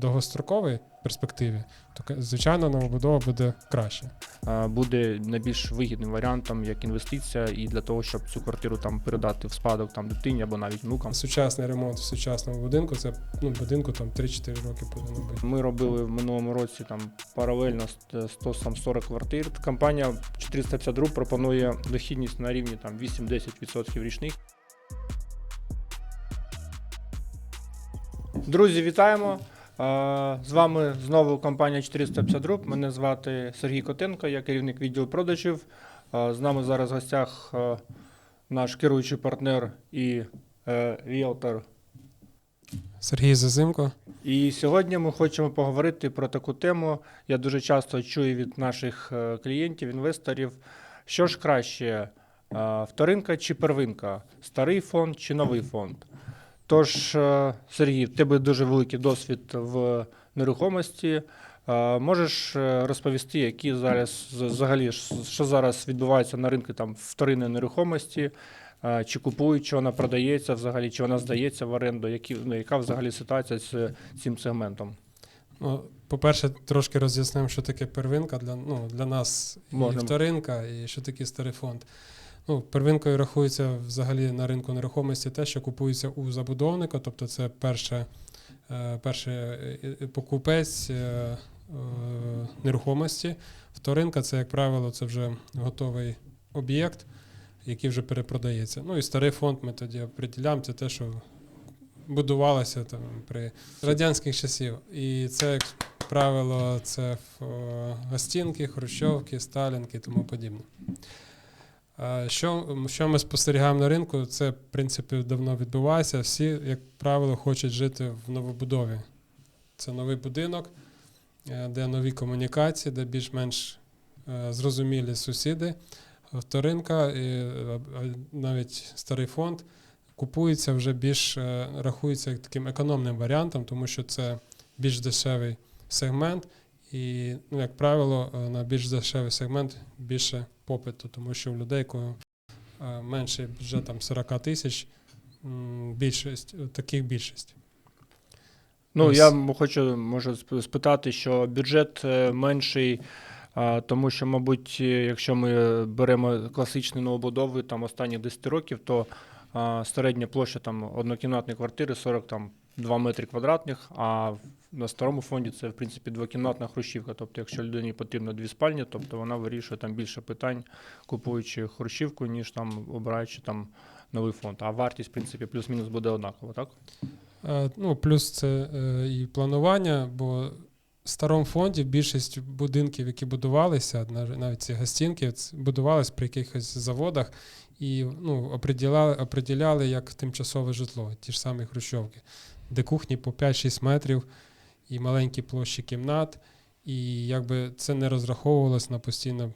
довгостроковій перспективі, то звичайно новобудова буде краще. е, буде найбільш вигідним варіантом як інвестиція, і для того, щоб цю квартиру там передати в спадок там дитині або навіть внукам. Сучасний ремонт в сучасному будинку це ну, будинку там 3-4 роки повинно бути. Ми робили в минулому році там паралельно 140 квартир. Компанія 450 Group пропонує дохідність на рівні там 8-10% річних. Друзі, вітаємо! З вами знову компанія 450 Group. Мене звати Сергій Котенко, я керівник відділу продажів. З нами зараз в гостях наш керуючий партнер і е, ріелтор Сергій Зазимко. І сьогодні ми хочемо поговорити про таку тему. Я дуже часто чую від наших е, клієнтів, інвесторів, що ж краще, вторинка чи первинка, старий фонд чи новий фонд. Тож, е, Сергій, в тебе дуже великий досвід в нерухомості. Е, Можеш е, розповісти, які зараз взагалі що зараз відбувається на ринку там вторинної нерухомості, чи купують, чи вона продається взагалі, чи вона здається в оренду, які, ну, яка взагалі ситуація з цим сегментом? Ну, по-перше, трошки роз'яснимо, що таке первинка для, ну, для нас Можна. і вторинка, і що таке старий фонд. Ну, первинкою рахується взагалі на ринку нерухомості те, що купується у забудовника, тобто це перше, е, перший е, е, покупець нерухомості. Вторинка це, як правило, це вже готовий об'єкт, який вже перепродається. Ну і старий фонд ми тоді определяємо, це те, що будувалося там при радянських часів. І це, як правило, це гостінки, хрущовки, сталінки і тому подібне. Що, що ми спостерігаємо на ринку, це, в принципі, давно відбувається. Всі, як правило, хочуть жити в новобудові. Це новий будинок, е, де нові комунікації, де більш-менш е, зрозумілі сусіди. Вторинка, і навіть старий фонд купується вже більш е, рахується як таким економним варіантом, тому що це більш дешевий сегмент, і, ну, як правило, на більш дешевий сегмент більше попиту, тому що в людей, коли е, менше бюджет там 40 тисяч, більшість, е, таких більшість. Ну, Ось. я хочу можу спитати, що бюджет е, менший, тому що, мабуть, якщо ми беремо класичні новобудови там останні 10 років, то а, середня площа там однокімнатної квартири 42 метри квадратних, а на старому фонді це в принципі двокімнатна хрущівка. Тобто, якщо людині потрібно дві спальні, тобто вона вирішує там більше питань, купуючи хрущівку, ніж там обираючи там новий фонд. А вартість, в принципі, плюс-мінус буде однакова, так? Е, Ну, плюс це е, і планування, бо в старому фонді більшість будинків, які будувалися, навіть ці гостінки, будувалися при якихось заводах і ну, оприділяли, оприділяли як тимчасове житло, ті ж самі хрущовки, де кухні по 5-6 метрів і маленькі площі кімнат, і якби це не розраховувалось на постійне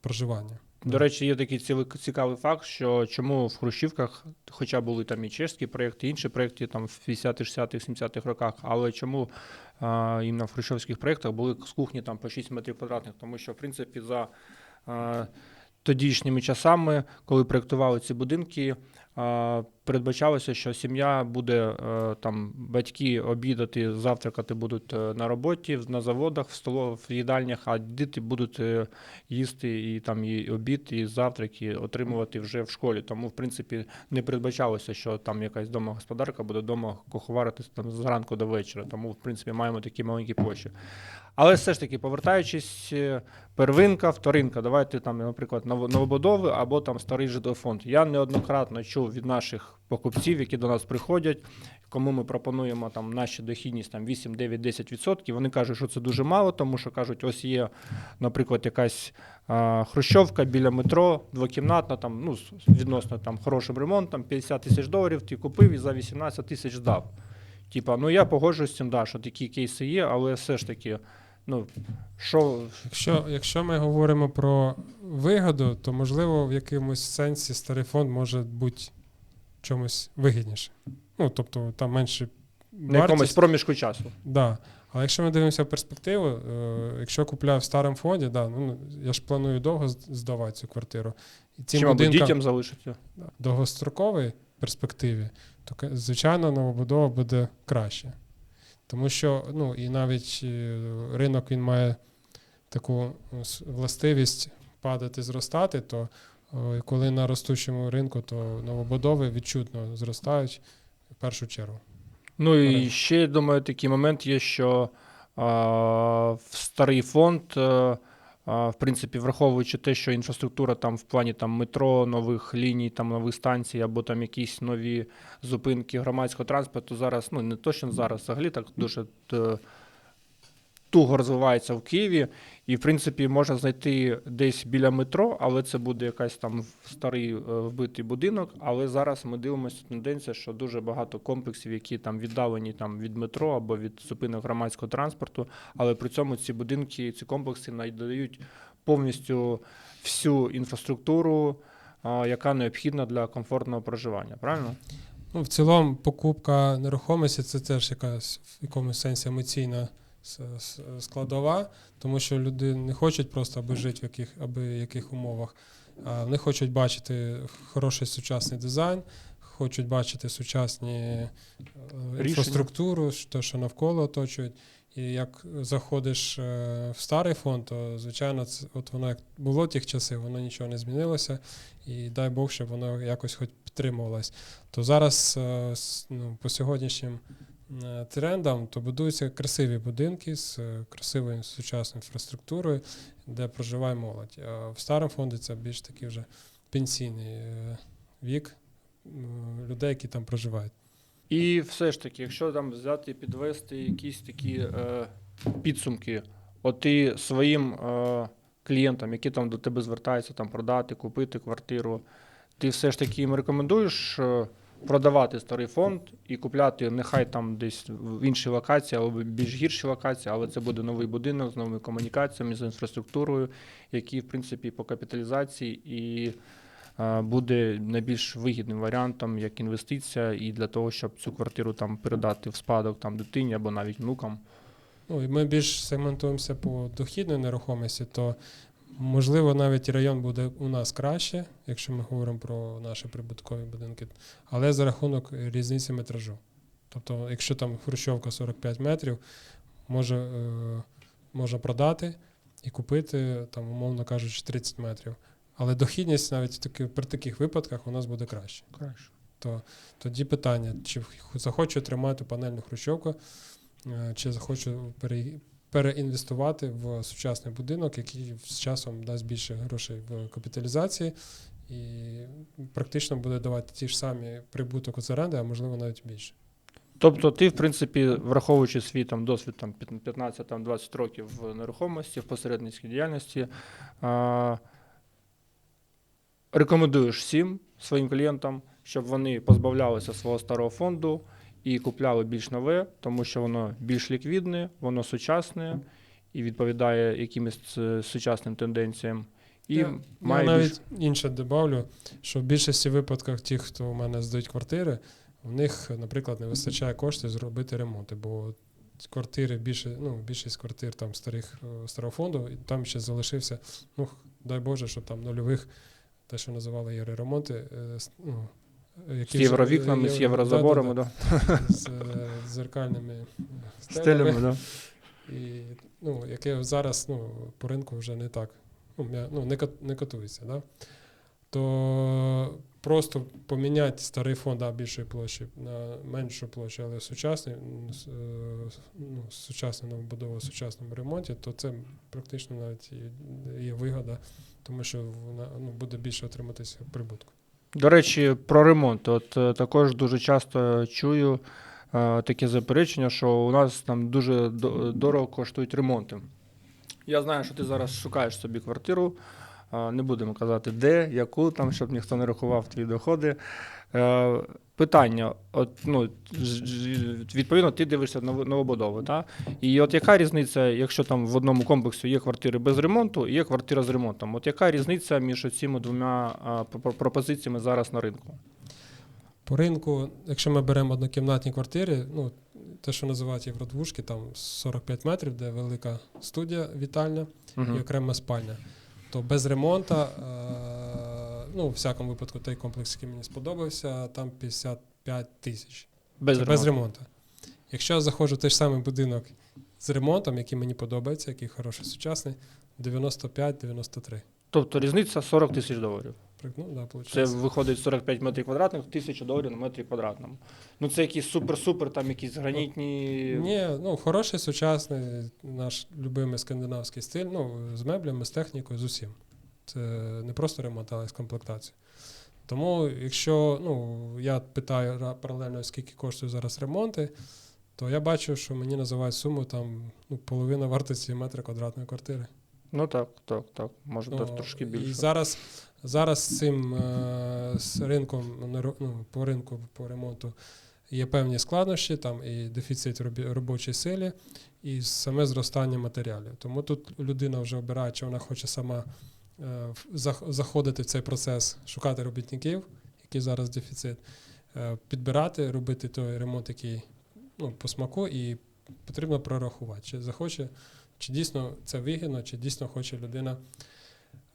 проживання. До речі, є такий цікавий факт, що чому в Хрущівках, хоча були там і чешські проєкти, і інші проєкти там в 50-х, 60-х, 70-х роках, але чому а, іменно в хрущовських проєктах були з кухні там по 6 метрів квадратних? Тому що, в принципі, за а, тодішніми часами, коли проєктували ці будинки, а, передбачалося, що сім'я буде е, там батьки обідати, завтракати будуть е, на роботі, на заводах, в столових, в їдальнях, а діти будуть е, їсти і там і обід, і завтрак, і отримувати вже в школі. Тому, в принципі, не передбачалося, що там якась домогосподарка буде вдома куховарити там зранку до вечора. Тому, в принципі, маємо такі маленькі площі. Але все ж таки, повертаючись, первинка, вторинка, давайте там, наприклад, ново- новобудови або там старий житлофонд. Я неоднократно чув від наших покупців, які до нас приходять, кому ми пропонуємо там наші дохідність там 8, 9, 10%. Вони кажуть, що це дуже мало, тому що кажуть, ось є, наприклад, якась а, хрущовка біля метро, двокімнатна, там, ну, відносно там хорошим ремонтом, 50 тисяч доларів ти купив і за 18 тисяч здав. Типа, ну я погоджуюсь з цим, да, що такі кейси є, але все ж таки, ну, що Якщо, якщо ми говоримо про вигоду, то можливо в якомусь сенсі старий фонд може бути чомусь вигідніше. Ну, тобто там менше на якомусь проміжку часу. Да. Але якщо ми дивимося в перспективу, е, якщо купляв в старому фонді, да, ну, я ж планую довго здавати цю квартиру. І цим Чи, мабуть, будинкам дітям залишиться. в довгостроковій перспективі, то, звичайно, новобудова буде краще. Тому що ну, і навіть е, ринок він має таку е, с- властивість падати, зростати, то коли на ростучому ринку, то новобудови відчутно зростають в першу чергу. Ну і Правильно. ще, думаю, такий момент є, що а, в старий фонд, е, а, в принципі, враховуючи те, що інфраструктура там в плані там, метро, нових ліній, там, нових станцій або там якісь нові зупинки громадського транспорту зараз, ну не точно зараз, взагалі так дуже е, туго розвивається в Києві. І, в принципі, можна знайти десь біля метро, але це буде якась там старий е, вбитий будинок. Але зараз ми дивимося тенденція, що дуже багато комплексів, які там віддалені там від метро або від зупинок громадського транспорту. Але при цьому ці будинки, ці комплекси надають повністю всю інфраструктуру, яка необхідна для комфортного проживання. Правильно? Ну, в цілому, покупка нерухомості це теж якась в якомусь сенсі емоційна складова, тому що люди не хочуть просто аби жити в яких, аби яких умовах. А вони хочуть бачити хороший сучасний дизайн, хочуть бачити сучасні е, інфраструктуру, те, що навколо оточують. І як заходиш е, в старий фонд, то звичайно, це, от воно як було тих часів, воно нічого не змінилося. І дай Бог, щоб воно якось хоч підтримувалось то зараз е, ну, по сьогоднішнім е, трендам то будуються красиві будинки з е, красивою сучасною інфраструктурою, де проживає молодь. А в старому фонді це більш такий вже пенсійний е, вік людей, які там проживають. І все ж таки, якщо там взяти і підвести якісь такі е, підсумки, от ти своїм е, клієнтам, які там до тебе звертаються, там продати, купити квартиру, ти все ж таки їм рекомендуєш е, продавати старий фонд і купляти нехай там десь в іншій локації або більш гірші локації, але це буде новий будинок з новими комунікаціями, з інфраструктурою, який, в принципі, по капіталізації і е, буде найбільш вигідним варіантом як інвестиція, і для того, щоб цю квартиру там передати в спадок там дитині або навіть внукам. Ну, і ми більш сегментуємося по дохідної нерухомості, то можливо навіть район буде у нас краще, якщо ми говоримо про наші прибуткові будинки, але за рахунок різниці метражу. Тобто, якщо там хрущовка 45 метрів, може, е, можна продати і купити, там, умовно кажучи, 30 метрів. Але дохідність навіть таки, при таких випадках у нас буде краще. Краще. То тоді питання, чи захочу тримати панельну хрущовку, е, чи захочу переінвестувати в сучасний будинок, який з часом дасть більше грошей в капіталізації і практично буде давати ті ж самі прибуток з оренди, а можливо навіть більше. Тобто, ти, в принципі, враховуючи свій там досвід там 15-20 років в нерухомості, в посередницькій діяльності, а, рекомендуєш всім своїм клієнтам, щоб вони позбавлялися свого старого фонду і купляли більш нове, тому що воно більш ліквідне, воно сучасне і відповідає якимось е, сучасним тенденціям. І Я, має я більш... інше добавлю, що в більшості випадках ті, хто у мене здають квартири, в них, наприклад, не вистачає коштів зробити ремонти, бо квартири більше, ну, більшість квартир там старих е, старого фонду, і там ще залишився, ну дай Боже, щоб там нульових, те, що називали євроремонти, е, ну, які з євровікнами, з єврозаборами, да, да-да-да, з е, зеркальними стелями. Да. і ну, яке зараз ну, по ринку вже не так. Ну, ну, не, не котується. Да? То просто поміняти старий фонд да, більшої площі на меншу площу, але сучасний, е, ну, з сучасною новобудовою, в сучасному ремонті, то це практично навіть є вигода, тому що вона ну, буде більше отриматися прибутку. До речі, про ремонт. От е, також дуже часто чую е, таке заперечення, що у нас там дуже дорого коштують ремонти. Я знаю, що ти зараз шукаєш собі квартиру. Не будемо казати, де, яку, там, щоб ніхто не рахував твої доходи. Е, Питання: от, ну, відповідно, ти дивишся новобудову. Та? І от яка різниця, якщо там в одному комплексі є квартири без ремонту і є квартира з ремонтом? От яка різниця між цими двома пропозиціями зараз на ринку? По ринку, якщо ми беремо однокімнатні квартири, ну, те, що називають євродвушки, там 45 метрів, де велика студія вітальня Мгм. і окрема спальня, то без ремонту, е, ну, у всякому випадку, той комплекс, який мені сподобався, там 55 тисяч. Без ремонту. без ремонту. Якщо я заходжу в той ж самий будинок з ремонтом, який мені подобається, який хороший сучасний, 95-93. Тобто різниця 40 тисяч доларів. Ну, да. Це виходить 45 метрів квадратних, 1000 доларів на метрі квадратному. Ну це якісь супер-супер, там якісь гранітні. Ні, ну хороший сучасний наш любимий скандинавський стиль, ну, з меблями, з технікою, з усім. Це не просто ремонт, але з комплектацією. Тому, якщо ну, я питаю паралельно, скільки коштують зараз ремонти, то я бачу, що мені називають суму там ну, половина вартості метра квадратної квартири. Ну так, так, так. Може Ну, трошки І більше. зараз, зараз цим е, з ринком ну, по ринку по ремонту є певні складнощі, там і дефіцит робочої сили, і саме зростання матеріалів. Тому тут людина вже обирає, чи вона хоче сама е, заходити в цей процес, шукати робітників, який зараз дефіцит, е, підбирати, робити той ремонт, який ну, по смаку, і потрібно прорахувати, чи захоче, чи дійсно це вигідно, чи дійсно хоче людина.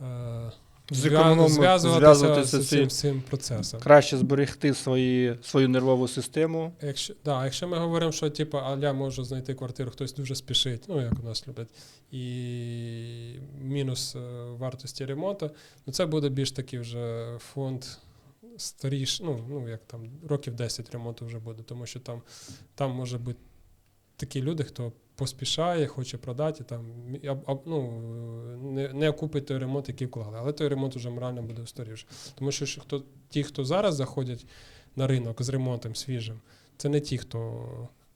е, зв'язуватися зв'язуватися з цим, цим процесом. Краще зберегти свої, свою нервову систему. Якщо, да, якщо ми говоримо, що типу, а я можу знайти квартиру, хтось дуже спішить, ну як у нас люблять, і мінус е, вартості ремонту, ну це буде більш такий вже фонд старіш, ну, ну як там, років 10 ремонту вже буде, тому що там, там може бути такі люди, хто поспішає, хоче продати, там ну, не, не окупить той ремонт, який вклали. Але той ремонт вже морально буде устарівши. Тому що хто, ті, хто зараз заходять на ринок з ремонтом свіжим, це не ті, хто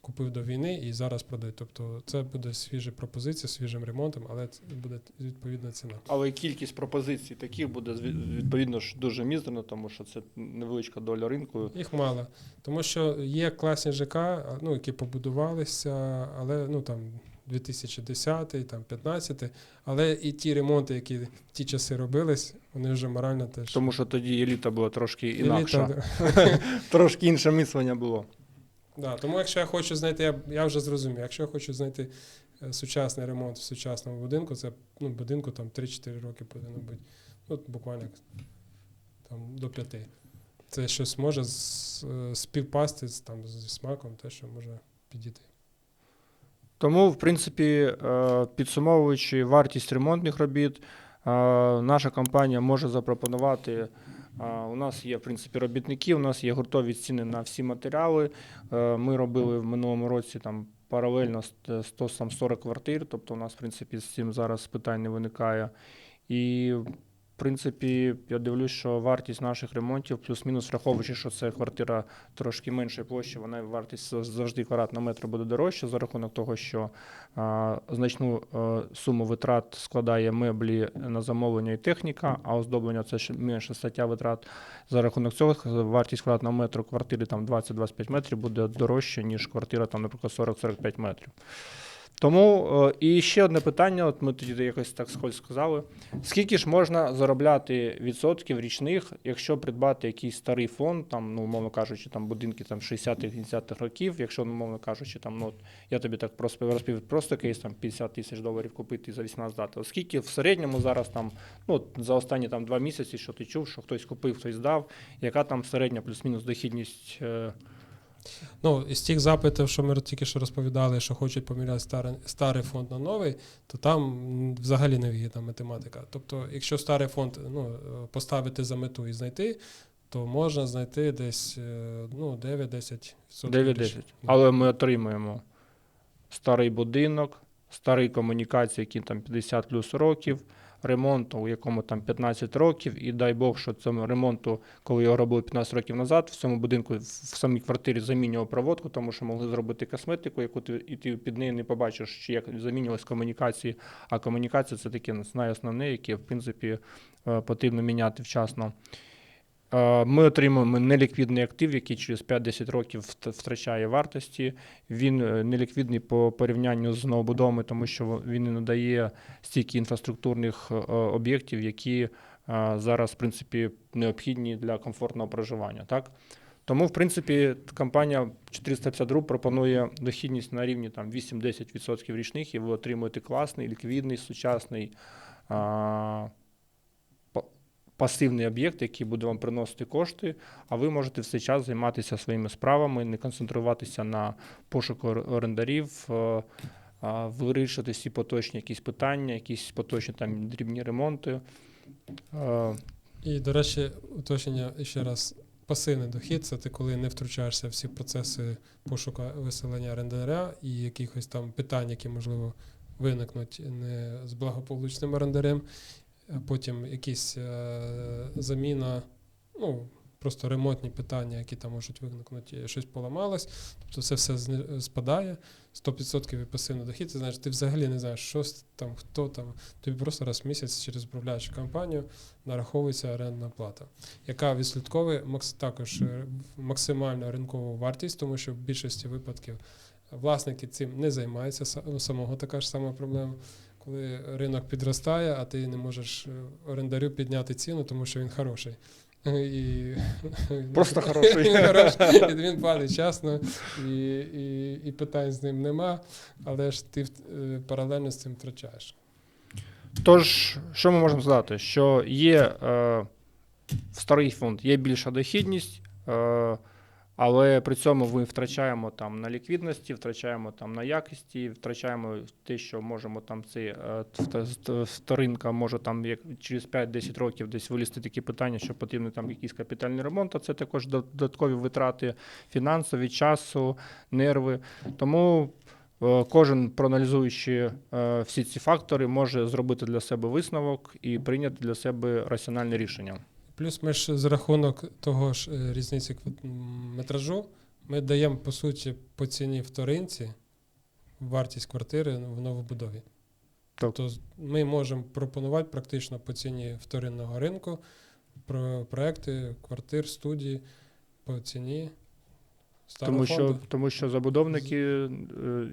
купив до війни і зараз продають. Тобто це буде свіжі пропозиції, свіжим ремонтом, але це буде відповідна ціна. Але кількість пропозицій таких буде відповідно ж дуже мізерна, тому що це невеличка доля ринку. Їх мало. Тому що є класні ЖК, ну, які побудувалися, але ну там 2010, там 15, але і ті ремонти, які в ті часи робились, вони вже морально теж. Тому що тоді еліта була трошки Еліта, інакша. да. Трошки інше мислення було. Да, тому якщо я хочу знайти, я, я вже зрозумів, якщо я хочу знайти е, сучасний ремонт в сучасному будинку, це ну, будинку там 3-4 роки повинно бути. Ну, буквально там, до 5. Це щось може е, співпасти з, там, зі смаком, те, що може підійти. Тому, в принципі, е, підсумовуючи вартість ремонтних робіт, наша компанія може запропонувати. У нас є в принципі робітники, у нас є гуртові ціни на всі матеріали. Е, Ми робили в минулому році там паралельно ст- 140 квартир, тобто у нас, в принципі, з цим зараз питань не виникає. І принципі, я дивлюсь, що вартість наших ремонтів, плюс-мінус враховуючи, що це квартира трошки меншої площі, вона вартість зав- завжди квадратного метра буде дорожча за рахунок того, що а, значну е, суму витрат складає меблі на замовлення і техніка, а оздоблення це ще менша стаття витрат. За рахунок цього вартість квадратного метру квартири там 20-25 метрів буде дорожча, ніж квартира, там, наприклад, 40-45 метрів. Тому е, і ще одне питання, от ми тоді якось так схоже сказали. Скільки ж можна заробляти відсотків річних, якщо придбати якийсь старий фонд, там, ну, умовно кажучи, там будинки там 60-х, 70-х років, якщо, ну, умовно кажучи, там, ну, я тобі так просто розповів просто кейс, там 50 тисяч доларів купити за 18 дати. Скільки в середньому зараз там, ну, за останні там два місяці, що ти чув, що хтось купив, хтось здав, яка там середня плюс-мінус дохідність? е, Ну, із тих запитів, що ми тільки що розповідали, що хочуть поміняти старий, старий фонд на новий, то там взагалі невигідна математика. Тобто, якщо старий фонд ну, поставити за мету і знайти, то можна знайти десь е, ну, 9-10%. 9-10. Але ми отримуємо старий будинок, старі комунікації, які там 50 плюс років, ремонту, у якому там 15 років, і дай Бог, що цьому ремонту, коли його робили 15 років назад, в цьому будинку в самій квартирі замінював проводку, тому що могли зробити косметику, яку ти і ти під нею не побачиш, чи як замінювалися комунікації. А комунікація це таке найосновне, яке в принципі е, потрібно міняти вчасно. Е, Ми отримуємо неліквідний актив, який через 5-10 років втрачає вартості. Він е, неліквідний по порівнянню з новобудовами, тому що він не надає стільки інфраструктурних е, об'єктів, які зараз, в принципі, необхідні для комфортного проживання. Так? Тому, в принципі, компанія 450 Group пропонує дохідність на рівні там, 8-10% річних, і ви отримуєте класний, ліквідний, сучасний. Пасивний об'єкт, який буде вам приносити кошти, а ви можете все час займатися своїми справами, не концентруватися на пошуку орендарів, е, вирішити всі поточні якісь питання, якісь поточні там дрібні ремонти. Е, І, до речі, уточнення ще раз. Пасивний дохід це ти коли не втручаєшся в всі процеси пошуку виселення орендаря і якихось там питань, які можливо виникнуть не з благополучним орендарем, потім якісь е, заміна, ну просто ремонтні питання, які там можуть виникнути, щось поламалось. Тобто це все спадає. 100% і пасивний дохід. Це знаєш, ти взагалі не знаєш, що там, хто там. Тобі просто раз в місяць через управляючу компанію нараховується орендна плата, яка відслідковує також е, максимальну ринкову вартість, тому що в більшості випадків власники цим не займаються. У самого така ж сама проблема. Коли ринок підростає, а ти не можеш е, орендарю підняти ціну, тому що він хороший. І, Просто хороший. Він хороший, він платить часно, і, і, і питань з ним нема, але ж ти е, паралельно з цим втрачаєш. Тож, що ми можемо сказати? Що є е, в старий фонд є більша дохідність, е, але при цьому ми втрачаємо там на ліквідності, втрачаємо там на якості, втрачаємо те, що можемо там цей е, вта- ст- вторинка може там як через 5-10 років десь вилізти такі питання, що потрібно там якийсь капітальний ремонт, а це також додаткові витрати фінансові, часу, нерви. Тому Е, Кожен, проаналізуючи е, всі ці фактори, може зробити для себе висновок і прийняти для себе раціональне рішення. Плюс ми ж за рахунок того ж е, різниці метражу, ми даємо по суті по ціні вторинці вартість квартири в новобудові. Тобто ми можемо пропонувати практично по ціні вторинного ринку про проекти квартир, студії по ціні старого Тому що, фонду. тому що забудовники, е,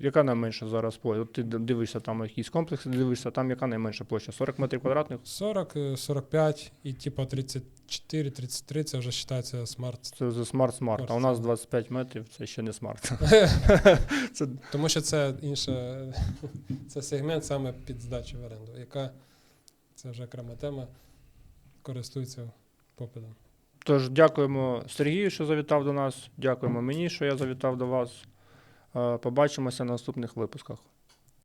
яка найменша зараз площа? От ти дивишся там якісь комплекси, дивишся, там яка найменша площа? 40 метрів квадратних? 40, е, 45 і типа 34, 33 це вже вважається смарт. Це за смарт-смарт, а у нас 25 метрів це ще не смарт. Це Тому що це інша, це сегмент саме під здачу в оренду, яка це вже окрема тема, користується попитом. Тож дякуємо Сергію, що завітав до нас. Дякуємо мені, що я завітав до вас. Е, Побачимося на наступних випусках.